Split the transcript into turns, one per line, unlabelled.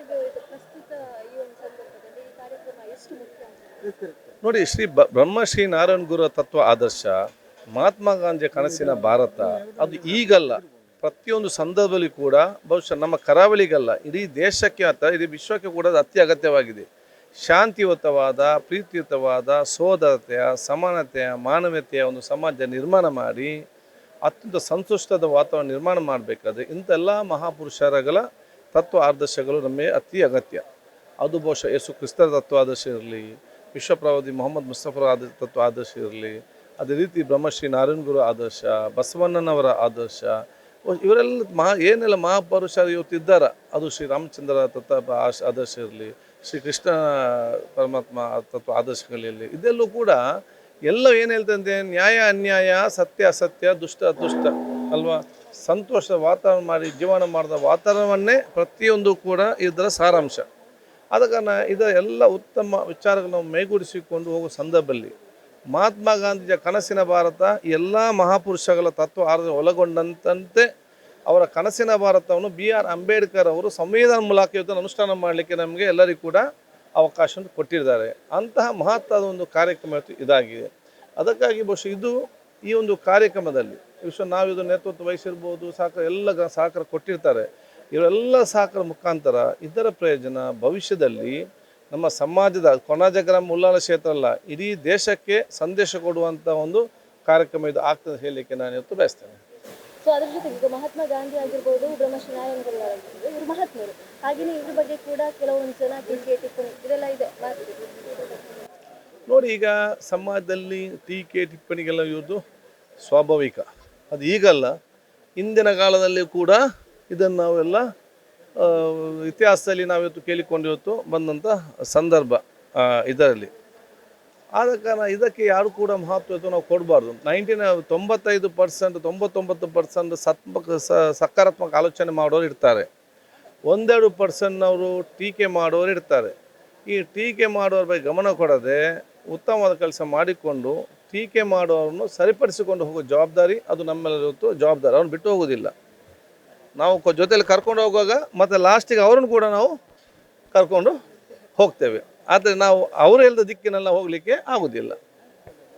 ಇದು ಪ್ರಸ್ತುತ ಈ
ನೋಡಿ, ಶ್ರೀ ಬ್ರಹ್ಮಶ್ರೀ ನಾರಾಯಣ ಗುರು ತತ್ವ ಆದರ್ಶ, ಮಹಾತ್ಮ ಗಾಂಧಿಯ ಕನಸಿನ ಭಾರತ, ಅದು ಈಗಲ್ಲ. ಪ್ರತಿಯೊಂದು ಸಂದರ್ಭದಲ್ಲಿ ಕೂಡ ಬಹುಶಃ ನಮ್ಮ ಕರಾವಳಿಗಲ್ಲ, ಇಡೀ ದೇಶಕ್ಕೆ ಅಥವಾ ಇಡೀ ವಿಶ್ವಕ್ಕೆ ಕೂಡ ಅದು ಅತಿ ಅಗತ್ಯವಾಗಿದೆ. ಶಾಂತಿಯುತವಾದ, ಪ್ರೀತಿಯುತವಾದ ಸೋದರತೆಯ ಸಮಾನತೆಯ ಮಾನವೀಯತೆಯ ಒಂದು ಸಮಾಜ ನಿರ್ಮಾಣ ಮಾಡಿ, ಅತ್ಯಂತ ಸಂತುಷ್ಟದ ವಾತಾವರಣ ನಿರ್ಮಾಣ ಮಾಡಬೇಕಾದ್ರೆ ಇಂಥೆಲ್ಲ ಮಹಾಪುರುಷರಗಳ ತತ್ವ ಆದರ್ಶಗಳು ನಮಗೆ ಅತಿ ಅಗತ್ಯ. ಅದು ಬಹುಶಃ ಯೇಸು ಕ್ರಿಸ್ತರ ತತ್ವ ಆದರ್ಶ ಇರಲಿ, ವಿಶ್ವಪ್ರವಾದಿ ಮೊಹಮ್ಮದ್ ಮುಸ್ತಫರ ಆದ ತತ್ವ ಆದರ್ಶ ಇರಲಿ, ಅದೇ ರೀತಿ ಬ್ರಹ್ಮಶ್ರೀ ನಾರಾಯಣ ಗುರು ಆದರ್ಶ, ಬಸವಣ್ಣನವರ ಆದರ್ಶ, ಇವರೆಲ್ಲ ಮಹಾ, ಏನೆಲ್ಲ ಮಹಾಪುರುಷ ಇವತ್ತಿದ್ದಾರ ಅದು ಶ್ರೀ ರಾಮಚಂದ್ರ ತತ್ವ ಆದರ್ಶ ಇರಲಿ, ಶ್ರೀ ಕೃಷ್ಣ ಪರಮಾತ್ಮ ತತ್ವ ಆದರ್ಶಗಳಿರಲಿ ಇದೆಲ್ಲೂ ಕೂಡ ಎಲ್ಲ ಏನು ಹೇಳ್ತಂತೆ? ನ್ಯಾಯ, ಅನ್ಯಾಯ, ಸತ್ಯ, ಅಸತ್ಯ, ದುಷ್ಟ ಅದುಷ್ಟ ಅಲ್ವಾ? ಸಂತೋಷ ವಾತಾವರಣ ಮಾಡಿ ಜೀವನ ಮಾಡಿದ ವಾತಾವರಣವನ್ನೇ ಪ್ರತಿಯೊಂದು ಕೂಡ ಇದರ ಸಾರಾಂಶ. ಆದ ಕಾರಣ ಇದರ ಎಲ್ಲ ಉತ್ತಮ ವಿಚಾರಗಳನ್ನು ನಾವು ಮೈಗೂಡಿಸಿಕೊಂಡು ಹೋಗುವ ಸಂದರ್ಭದಲ್ಲಿ ಮಹಾತ್ಮ ಗಾಂಧೀಜಿಯ ಕನಸಿನ ಭಾರತ ಎಲ್ಲ ಮಹಾಪುರುಷಗಳ ತತ್ವ ಆರ್ಧ ಒಳಗೊಂಡಂತಂತೆ ಅವರ ಕನಸಿನ ಭಾರತವನ್ನು ಬಿ ಆರ್ ಅಂಬೇಡ್ಕರ್ ಅವರು ಸಂವಿಧಾನ ಮೂಲಕ ಅನುಷ್ಠಾನ ಮಾಡಲಿಕ್ಕೆ ನಮಗೆ ಎಲ್ಲರಿಗೂ ಕೂಡ ಅವಕಾಶವನ್ನು ಕೊಟ್ಟಿದ್ದಾರೆ. ಅಂತಹ ಮಹತ್ವದ ಒಂದು ಕಾರ್ಯಕ್ರಮ ಇದಾಗಿದೆ. ಅದಕ್ಕಾಗಿ ಬಹುಶಃ ಇದು ಈ ಒಂದು ಕಾರ್ಯಕ್ರಮದಲ್ಲಿ ವಿಶ್ವ ನಾವು ಇದು ನೇತೃತ್ವ ವಹಿಸಿರ್ಬೋದು ಸಹಕಾರ ಎಲ್ಲ ಸಹಕಾರ ಕೊಟ್ಟಿರ್ತಾರೆ. ಇವರೆಲ್ಲ ಸಹಕಾರ ಮುಖಾಂತರ ಇದರ ಪ್ರಯೋಜನ ಭವಿಷ್ಯದಲ್ಲಿ ನಮ್ಮ ಸಮಾಜದ ಕೊಣಾಜ ಗ್ರಾಮ ಉಲ್ಲಾಲ ಕ್ಷೇತ್ರ ಅಲ್ಲ ಇಡೀ ದೇಶಕ್ಕೆ ಸಂದೇಶ ಕೊಡುವಂಥ ಒಂದು ಕಾರ್ಯಕ್ರಮ ಇದು ಆಗ್ತದೆ ಹೇಳಲಿಕ್ಕೆ ನಾನು ಇವತ್ತು ಬಯಸ್ತೇನೆ.
ಸೊ ಅದ್ರ ಜೊತೆಗೆ ಈಗ ಮಹಾತ್ಮ ಗಾಂಧಿ ಆಗಿರ್ಬೋದು ಬ್ರಹ್ಮಶ್ರೀ ನಾರಾಯಣ ಇವರು ಮಹಾತ್ಮರು. ಹಾಗೆಯೇ ಇದ್ರ ಬಗ್ಗೆ ಕೂಡ ಕೆಲವೊಂದು ಜನ ಟೀಕೆ ಟಿಪ್ಪಣಿ ಇದೆಲ್ಲ ಇದೆ.
ನೋಡಿ ಈಗ ಸಮಾಜದಲ್ಲಿ ಟೀಕೆ ಟಿಪ್ಪಣಿಗೆಲ್ಲ ಇರೋದು ಸ್ವಾಭಾವಿಕ. ಅದು ಈಗಲ್ಲ. ಹಿಂದಿನ ಕಾಲದಲ್ಲಿ ಕೂಡ ಇದನ್ನು ನಾವೆಲ್ಲ ಇತಿಹಾಸದಲ್ಲಿ ನಾವಿವತ್ತು ಕೇಳಿಕೊಂಡಿವತ್ತು ಬಂದಂಥ ಸಂದರ್ಭ ಇದರಲ್ಲಿ. ಆದ ಕಾರಣ ಇದಕ್ಕೆ ಯಾರು ಕೂಡ ಮಹತ್ವ ನಾವು ಕೊಡಬಾರ್ದು. ನೈಂಟಿನ ತೊಂಬತ್ತೈದು ಪರ್ಸೆಂಟ್ ತೊಂಬತ್ತೊಂಬತ್ತು ಪರ್ಸೆಂಟ್ ಸತ್ಮಕ ಸಕಾರಾತ್ಮಕ ಆಲೋಚನೆ ಮಾಡೋರು ಇರ್ತಾರೆ. ಒಂದೆರಡು ಪರ್ಸೆಂಟ್ನವರು ಟೀಕೆ ಮಾಡೋರು ಇರ್ತಾರೆ. ಈ ಟೀಕೆ ಮಾಡೋರ ಬಗ್ಗೆ ಗಮನ ಕೊಡದೆ ಉತ್ತಮವಾದ ಕೆಲಸ ಮಾಡಿಕೊಂಡು ಟೀಕೆ ಮಾಡೋರನ್ನು ಸರಿಪಡಿಸಿಕೊಂಡು ಹೋಗೋ ಜವಾಬ್ದಾರಿ ಅದು ನಮ್ಮೆಲ್ಲರಿಗೂ ಜವಾಬ್ದಾರಿ. ಅವ್ರನ್ನ ಬಿಟ್ಟು ಹೋಗೋದಿಲ್ಲ ನಾವು ಜೊತೆಯಲ್ಲಿ ಕರ್ಕೊಂಡು ಹೋಗುವಾಗ ಮತ್ತು ಲಾಸ್ಟಿಗೆ ಅವರನ್ನು ಕೂಡ ನಾವು ಕರ್ಕೊಂಡು ಹೋಗ್ತೇವೆ. ಆದರೆ ನಾವು ಅವರು ಹೇಳಿದ ದಿಕ್ಕಿನೆಲ್ಲ ಹೋಗಲಿಕ್ಕೆ ಆಗೋದಿಲ್ಲ